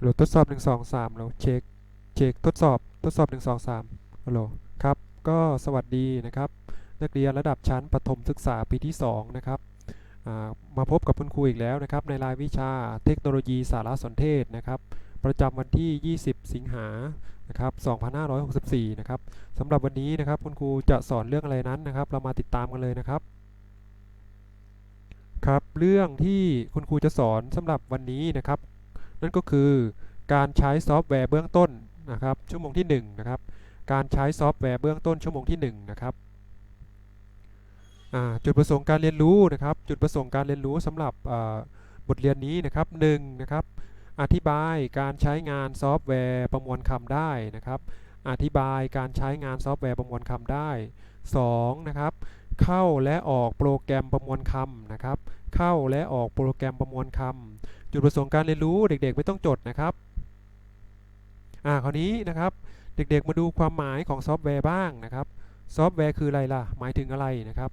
โหลดทดสอบ 1 2 3แล้วเช็คเช็คทดสอบทดสอบ 1 2 3โหลครับ ก็สวัสดีนะครับ นักเรียนระดับชั้นประถมศึกษาปีที่ 2 นะครับมาพบกับคุณครูอีกแล้วนะครับ ในรายวิชาเทคโนโลยีสารสนเทศนะครับ ประจำวันที่ 20 สิงหานะครับ 2564 นะครับสำหรับวันนี้นะครับคุณครูจะสอนเรื่องอะไรนั้นนะครับ เรามาติดตามกันเลยนะครับครับ เรื่องที่คุณครูจะสอนสำหรับวันนี้นะครับ นั่นก็คือการใช้ซอฟต์แวร์เบื้องต้นนะครับชั่วโมงที่1นะครับการใช้ซอฟต์แวร์เบื้องต้นชั่วโมงที่1นะครับจุดประสงค์การเรียนรู้นะครับ จุดประสงค์การเรียนรู้สำหรับบทเรียนนี้นะครับ1นะครับอธิบายการใช้งานซอฟต์แวร์ประมวลคำได้นะครับ อธิบายการใช้งานซอฟต์แวร์ประมวลคำได้2นะครับเข้าและออกโปรแกรมประมวลคำนะครับ เข้าและออกโปรแกรมประมวลคำ จุดประสงค์การเรียนรู้เด็กๆ ไม่ต้องจดนะครับ อ่าคราวนี้นะครับ เด็กๆมาดูความหมายของซอฟต์แวร์บ้างนะครับซอฟต์แวร์คืออะไรล่ะ หมายถึงอะไรนะครับ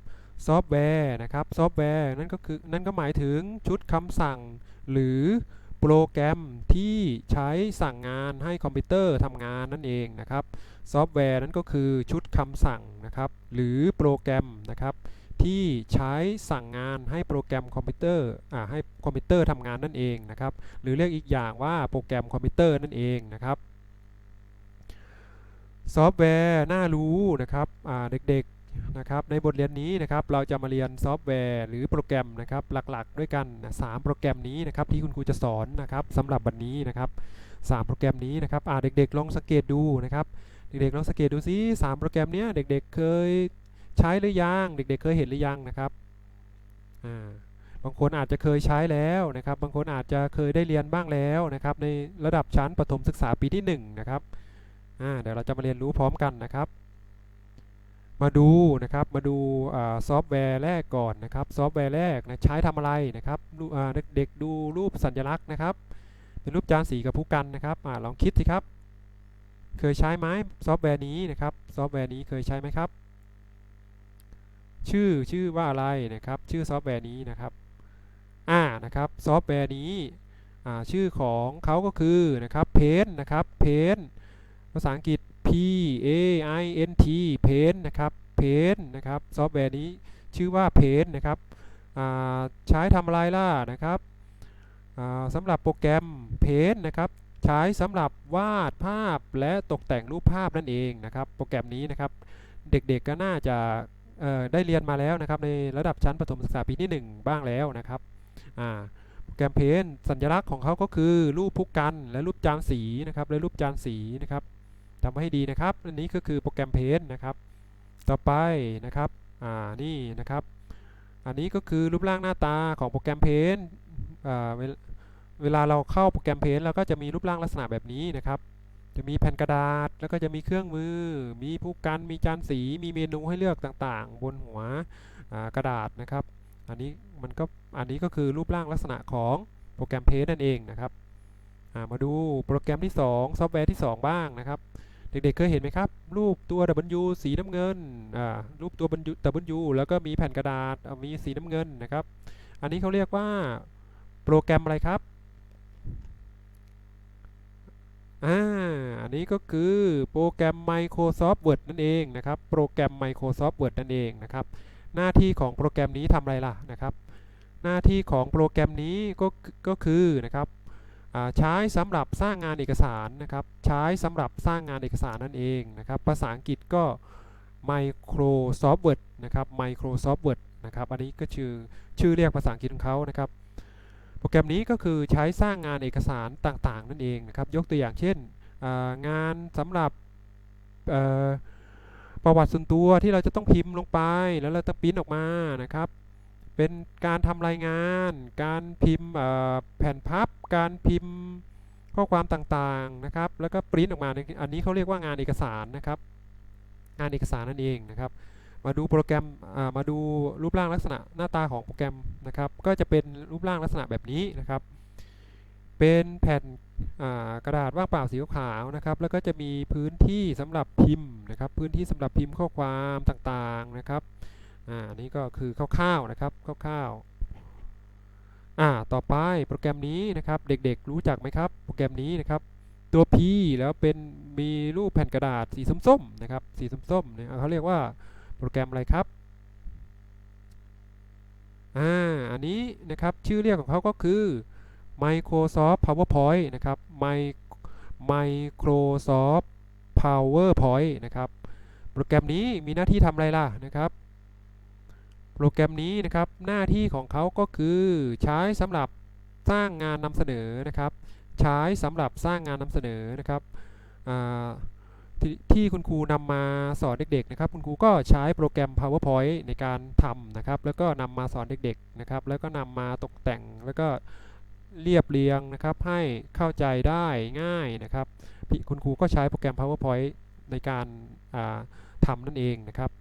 ซอฟต์แวร์นะครับซอฟต์แวร์นั่นก็คือนั่นก็หมายถึงชุดคำสั่ง หรือโปรแกรมที่ใช้สั่งงานให้คอมพิวเตอร์ทำงานนั่นเองนะครับ ซอฟต์แวร์นั่นก็คือชุดคำสั่งนะครับ หรือโปรแกรมนะครับ ที่ใช้สั่งงานให้โปรแกรมคอมพิวเตอร์อ่าให้คอมพิวเตอร์ทำงานนั่นเองนะครับ หรือเรียกอีกอย่างว่าโปรแกรมคอมพิวเตอร์นั่นเองนะครับ ซอฟต์แวร์น่ารู้นะครับอ่าเด็กๆนะครับในบทเรียนนี้นะครับเราจะมาเรียนซอฟต์แวร์หรือโปรแกรมนะครับหลักๆ ด้วยกันนะสามโปรแกรมนี้นะครับที่คุณครูจะสอนนะครับสำหรับวันนี้นะครับสามโปรแกรมนี้นะครับอ่าเด็กๆลองสังเกตดูนะครับเด็กๆลองสังเกตดูซิสามโปรแกรมเนี้ยเด็กๆเคย ใช้หรือยังเด็กๆ เคยเห็นหรือยังนะครับอ่าบางคนอาจจะเคยใช้แล้วนะครับ บางคนอาจจะเคยได้เรียนบ้างแล้วนะครับ ในระดับชั้นประถมศึกษาปีที่1นะครับอ่าเดี๋ยวเราจะมาเรียนรู้พร้อมกันนะครับ มาดูนะครับมาดูซอฟต์แวร์แรกก่อนนะครับ ซอฟต์แวร์แรกนะใช้ทำอะไรนะครับเด็กๆดูรูปสัญลักษณ์นะครับเป็นรูปจานสีกับผู้กันนะครับอลองคิดสิครับ เคยใช้ไหมซอฟต์แวร์นี้นะครับ ซอฟต์แวร์นี้เคยใช้ไหมครับ ชื่อชื่อว่าอะไรนะครับ ชื่อซอฟต์แวร์นี้นะครับอ่านะครับซอฟต์แวร์นี้อ่าชื่อของเขาก็คือนะครับ Paint นะครับ Paint ภาษาอังกฤษ P A I N T Paint นะครับ Paint นะครับซอฟต์แวร์นี้ชื่อว่า Paint นะครับอ่าใช้ทำอะไรล่ะนะครับอ่าสำหรับโปรแกรม Paint นะครับใช้สำหรับวาดภาพและตกแต่งรูปภาพนั่นเองนะครับ โปรแกรมนี้นะครับ เด็กๆก็น่าจะ ได้เรียนมาแล้วนะครับในระดับชั้นประถมศึกษาปีที่ 1 บ้างแล้วนะครับโปรแกรมเพนสัญลักษณ์ของเขาก็คือรูปพุกกันและรูปจานสีนะครับและรูปจานสีนะครับจำให้ดีนะครับอันนี้ก็คือโปรแกรมเพนนะครับต่อไปนะครับอ่านี่นะครับอันนี้ก็คือรูปร่างหน้าตาของโปรแกรมเพนอ่าเวลเวลาเราเข้าโปรแกรมเพนเราก็จะมีรูปร่างลักษณะแบบนี้นะครับ จะมีแผ่นกระดาษแล้วก็จะมีเครื่องมือ มีผู้กัน มีจานสี มีเมนูให้เลือกต่างๆ บนหัวกระดาษนะครับ อันนี้มันก็อันนี้ก็คือรูปร่างลักษณะของโปรแกรมเพจนั่นเองนะครับามาดูโปรแกรมที่ 2 ซอฟต์แวร์ที่ 2 บ้างนะครับ เด็กๆเคยเห็นไหมครับ รูปตัว W สีน้ำเงินรูปตัว W แล้วก็มีแผ่นกระดาษมีสีน้ำเงินนะครับ อันนี้เขาเรียกว่าโปรแกรมอะไรครับ อ่าอันนี้ก็คือโปรแกรม Microsoft Word นั่นเองนะครับ โปรแกรม Microsoft Word นั่นเองนะครับ หน้าที่ของโปรแกรมนี้ทำอะไรล่ะนะครับ หน้าที่ของโปรแกรมนี้ก็ก็คือนะครับใช้สำหรับสร้างงานเอกสารนะครับ ใช้สำหรับสร้างงานเอกสารนั่นเองนะครับ ภาษาอังกฤษก็ Microsoft Word นะครับ Microsoft Word นะครับ อันนี้ก็ชื่อชื่อเรียกภาษาอังกฤษของเขานะครับ รแกรมนี้ก็คือใช้สร้างงานเอกสารต่างๆ นั่นเองนะครับ ยกตัวอย่างเช่น งานสำหรับประวัติส่วนตัวที่เราจะต้องพิมพ์ลงไป แล้วเราจะปริ้นออกมานะครับ เป็นการทำรายงาน การพิมพ์แผ่นพับ การพิมพ์ข้อความต่างๆนะครับ แล้วก็ปริ้นออกมา อันนี้เขาเรียกว่างานเอกสารนะครับ งานเอกสารนั่นเองนะครับ มาดูโปรแกรมมาดูรูปร่างลักษณะหน้าตาของโปรแกรมนะครับ ก็จะเป็นรูปร่างลักษณะแบบนี้นะครับ เป็นแผ่นกระดาษว่างเปล่าสีขาวนะครับ แล้วก็จะมีพื้นที่สำหรับพิมพ์นะครับ พื้นที่สำหรับพิมพ์ข้อความต่างๆนะครับอ่าอันนี้ก็คือคร่าวๆนะครับคร่าวๆอ่าต่อไปโปรแกรมนี้นะครับ เด็กๆรู้จักไหมครับ โปรแกรมนี้นะครับ ตัว P แล้วเป็นมีรูปแผ่นกระดาษสีส้มๆนะครับ สีส้มๆเนี่ยเขาเรียกว่า โปรแกรมอะไรครับอ่าอันนี้นะครับชื่อเรียกของเขาก็คือ Microsoft PowerPoint นะครับ Mi- Microsoft PowerPoint นะครับ โปรแกรมนี้มีหน้าที่ทำอะไรล่ะนะครับ โปรแกรมนี้นะครับหน้าที่ของเขาก็คือใช้สำหรับสร้างงานนำเสนอนะครับ ใช้สำหรับสร้างงานนำเสนอนะครับอ่า ทที่คุณครูนำมาสอนเด็กๆนะครับ คุณครูก็ใช้โปรแกรม PowerPoint ในการทำนะครับ แล้วก็นำมาสอนเด็กๆนะครับ แล้วก็นำมาตกแต่งแล้วก็เรียบเรียงนะครับ ให้เข้าใจได้ง่ายนะครับพี่คุณครูก็ใช้โปรแกรม PowerPoint ในการอ่าทำนั่นเองนะครับ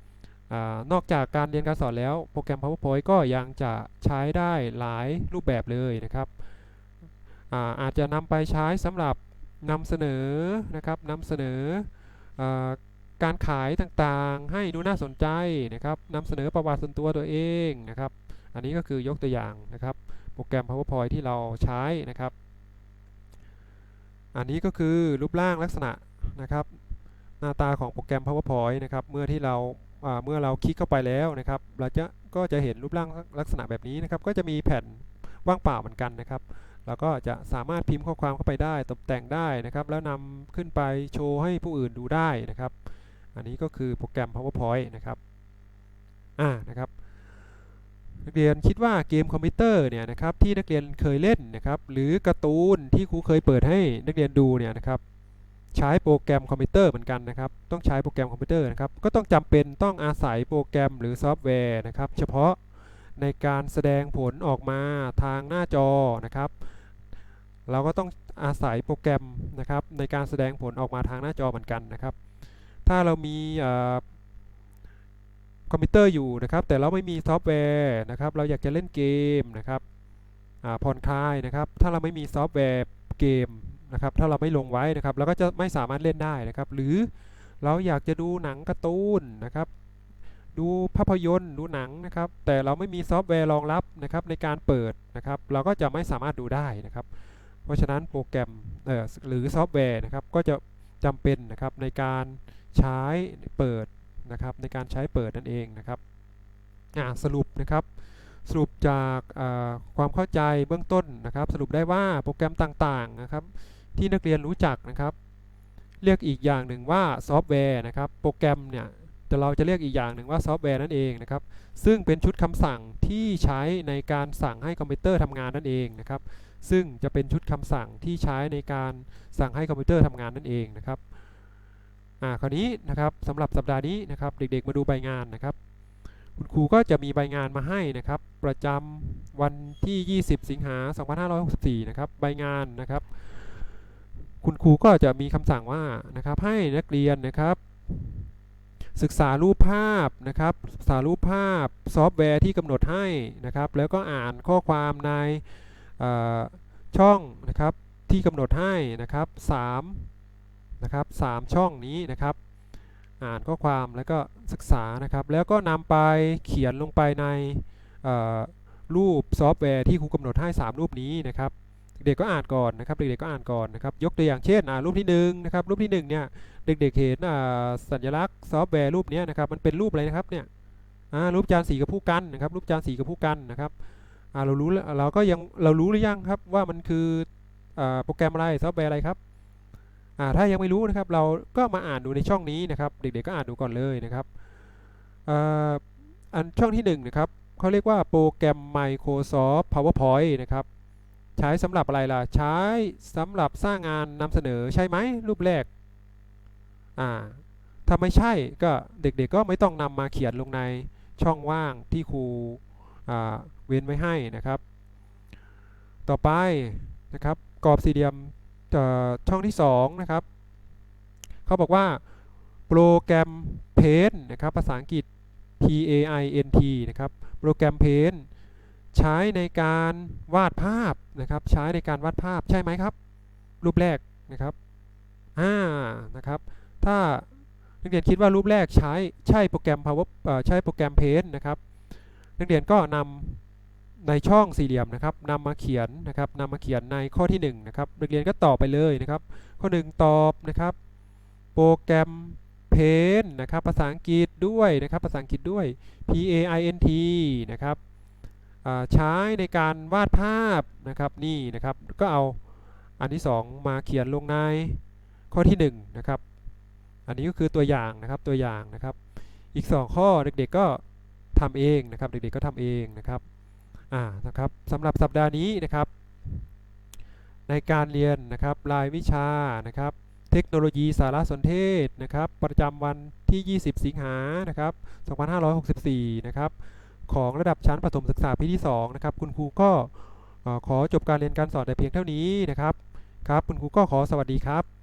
อนอกจากการเรียนการสอนแล้วโปรแกรม PowerPoint ก็ยังจะใช้ได้หลายรูปแบบเลยนะครับอาอาจจะนำไปใช้สำหรับนำเสนอนะครับนำเสนอ การขายต่างๆ ให้ดูน่าสนใจนะครับนำเสนอประวัติส่วนตัวตัวเองนะครับ อันนี้ก็คือยกตัวอย่างนะครับ โปรแกรม PowerPoint ที่เราใช้นะครับ อันนี้ก็คือรูปร่างลักษณะนะครับ หน้าตาของโปรแกรม PowerPoint นะครับเมื่อที่เราอ่าเมื่อเราคลิกเข้าไปแล้วนะครับ เราจะก็จะเห็นรูปร่างลักษณะแบบนี้นะครับ ก็จะมีแผ่น ว่างเปล่าเหมือนกันนะครับเราก็จะสามารถพิมพ์ข้อความเข้าไปได้ตกแต่งได้นะครับ แล้วนำขึ้นไปโชว์ให้ผู้อื่นดูได้นะครับ อันนี้ก็คือโปรแกรม PowerPoint นะครับอ่านะครับนักเรียนคิดว่าเกมคอมพิวเตอร์เนี่ยนะครับที่นักเรียนเคยเล่นนะครับ หรือการ์ตูนที่ครูเคยเปิดให้นักเรียนดูเนี่ยนะครับ ใช้โปรแกรมคอมพิวเตอร์เหมือนกันนะครับ ต้องใช้โปรแกรมคอมพิวเตอร์นะครับ ก็ต้องจำเป็นต้องอาศัยโปรแกรมหรือซอฟต์แวร์นะครับ เฉพาะ ในการแสดงผลออกมาทางหน้าจอนะครับ เราก็ต้องอาศัยโปรแกรมนะครับในการแสดงผลออกมาทางหน้าจอเหมือนกันนะครับ ถ้าเรามีอคอมพิวเตอร์อยู่นะครับ แต่เราไม่มีซอฟต์แวร์นะครับ เราอยากจะเล่นเกมนะครับผ่อนคลายนะครับ ถ้าเราไม่มีซอฟต์แวร์เกมนะครับ ถ้าเราไม่ลงไว้นะครับ เราก็จะไม่สามารถเล่นได้นะครับ หรือเราอยากจะดูหนังการ์ตูนนะครับ ดูภาพยนตร์ดูหนังนะครับ แต่เราไม่มีซอฟต์แวร์รองรับนะครับในการเปิดนะครับ เราก็จะไม่สามารถดูได้นะครับ เพราะฉะนั้นโปรแกรมหรือซอฟต์แวร์นะครับก็จะจำเป็นนะครับในการใช้เปิดนะครับในการใช้เปิดนั่นเองนะครับสรุปนะครับสรุปจากความเข้าใจเบื้องต้นนะครับ สรุปได้ว่าโปรแกรมต่างๆนะครับที่นักเรียนรู้จักนะครับ เรียกอีกอย่างหนึ่งว่าซอฟต์แวร์นะครับ โปรแกรมเนี่ย แต่เราจะเรียกอีกอย่างหนึ่งว่าซอฟต์แวร์นั่นเองนะครับ ซึ่งเป็นชุดคำสั่งที่ใช้ในการสั่งให้คอมพิวเตอร์ทำงานนั่นเองนะครับ ซึ่งจะเป็นชุดคำสั่งที่ใช้ในการสั่งให้คอมพิวเตอร์ทำงานนั่นเองนะครับ อ่า คราวนี้นะครับสำหรับสัปดาห์นี้นะครับ เด็กๆมาดูใบงานนะครับ คุณครูก็จะมีใบงานมาให้นะครับ ประจำวันที่ 20 สิงหา 2564 นะครับ ใบงานนะครับ คุณครูก็จะมีคำสั่งว่านะครับให้นักเรียนนะครับ ศึกษารูปภาพนะครับศึกษารูปภาพซอฟต์แวร์ที่กำหนดให้นะครับ แล้วก็อ่านข้อความในช่องนะครับที่กำหนดให้นะครับ3นะครับ3ช่องนี้นะครับ อ่านข้อความแล้วก็ศึกษานะครับ แล้วก็นำไปเขียนลงไปในรูปซอฟต์แวร์ที่ครูกำหนดให้ 3 รูปนี้นะครับ เด็กๆก็อ่านก่อนนะครับเด็กๆก็อ่านก่อนนะครับยกตัวอย่างเช่นอ่ารูปที่หนึ่งนะครับรูปที่หนึ่งเนี่ยเด็กๆเห็นอ่าสัญลักษณ์ซอฟต์แวร์รูปเนี้ยนะครับมันเป็นรูปอะไรนะครับเนี่ยอ่ารูปจานสีกับผู้กันนะครับรูปจานสีกับผู้กันนะครับอ่าเรารู้แล้วเราก็ยังเรารู้หรือยังครับว่ามันคืออ่าโปรแกรมอะไรซอฟต์แวร์อะไรครับอ่าถ้ายังไม่รู้นะครับเราก็มาอ่านดูในช่องนี้นะครับเด็กๆก็อ่านดูก่อนเลยนะครับอ่าอันช่องที่หนึ่งนะครับเขาเรียกว่าโปรแกรม Microsoft PowerPoint นะครับ ใช้สำหรับอะไรล่ะ ใช้สำหรับสร้างงานนำเสนอใช่ไหมรูปแรก อ่า ถ้าไม่ใช่ก็เด็กๆก็ไม่ต้องนำมาเขียนลงในช่องว่างที่ครูอ่าเว้นไว้ให้นะครับ ต่อไปนะครับกรอบสี่เหลี่ยมช่องที่สองนะครับเขาบอกว่าโปรแกรม Paint นะครับภาษาอังกฤษ P A I N T นะครับโปรแกรม Paint ใช้ในการวาดภาพนะครับ ใช้ในการวาดภาพใช่ไหมครับ รูปแรกนะครับอ่านะครับ ถ้านักเรียนคิดว่ารูปแรกใช้ใช่โปรแกรม Power เอ่อใช้โปรแกรม Paint นะครับ นักเรียนก็นำในช่องสี่เหลี่ยมนะครับนำมาเขียนนะครับนำมาเขียนในข้อที่1นะครับนักเรียนก็ตอบไปเลยนะครับ ข้อ 1 ตอบนะครับ โปรแกรม Paint นะครับภาษาอังกฤษด้วยนะครับภาษาอังกฤษด้วย P A I N T นะครับ ใช้ในการวาดภาพนะครับนี่นะครับก็เอาอันที่ 2 มาเขียนลงในข้อที่1นะครับอันนี้ก็คือตัวอย่างนะครับตัวอย่างนะครับ อีก 2 ข้อเด็กๆก็ทำเองนะครับเด็กๆก็ทำเองนะครับอ่านะครับสำหรับสัปดาห์นี้นะครับ ในการเรียนนะครับรายวิชานะครับเทคโนโลยีสารสนเทศนะครับประจำวันที่ 20 สิงหานะครับ2564 นะครับ ของระดับชั้นประถมศึกษาปีที่2นะครับคุณครูก็ขอจบการเรียนการสอนแต่เพียงเท่านี้นะครับครับ คุณครูก็ขอสวัสดีครับ